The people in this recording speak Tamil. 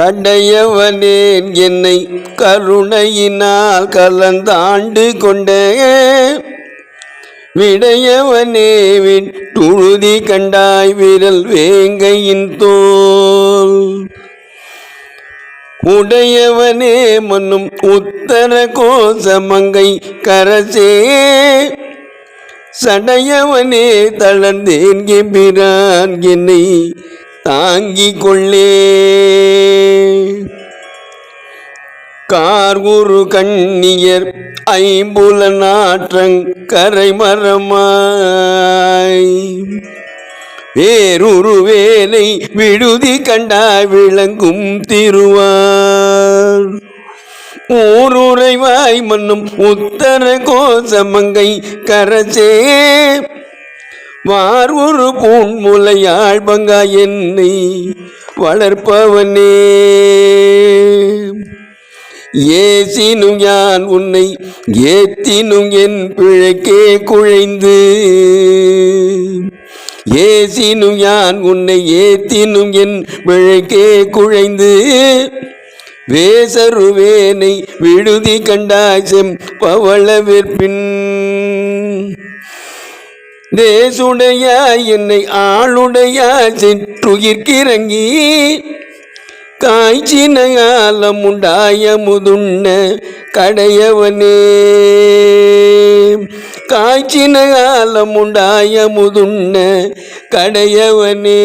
கடையவனேன் என்னை கருணையினால் கலந்தாண்டு கொண்டே விடையவனே விட்டுழுதி கண்டாய் விரல் வேங்கையின் தோல். உடையவனே மன்னும் உத்தர கோசமங்கை கரசே. சடையவனே தளர்ந்தேன் எம்பிரான் என்னை தாங்கிக் கொள்ளே. கார்குரு கண்ணியர் ஐம்புல நாற்றங் கரைமரமாய். வேறொரு வேலை விடுதி கண்டாய் விளங்கும் திருவார். ஊருரைவாய் மன்னும் உத்தர கோசமங்கை கரசே வார் ஒரு பூன்முலையாள் பங்கா என்னை வளர்ப்பவனே. ஏசினும் யான் உன்னை ஏத்தினும் என் பிழைக்கே குழைந்து. ஏசினும் யான் உன்னை ஏத்தினும் என் பிழைக்கே குழைந்து. வேசருவேனை விடுதி கண்டாசம் பவளவிற்பின். தேசுடையா தேசுடைய என்னை ஆளுடைய சிற்றுயிர்க்கிறங்கி காய்ச்சினகாலம் உண்டாய முதுண்ண கடையவனே. காய்ச்சினகாலம் உண்டாய முதுண்ண கடையவனே.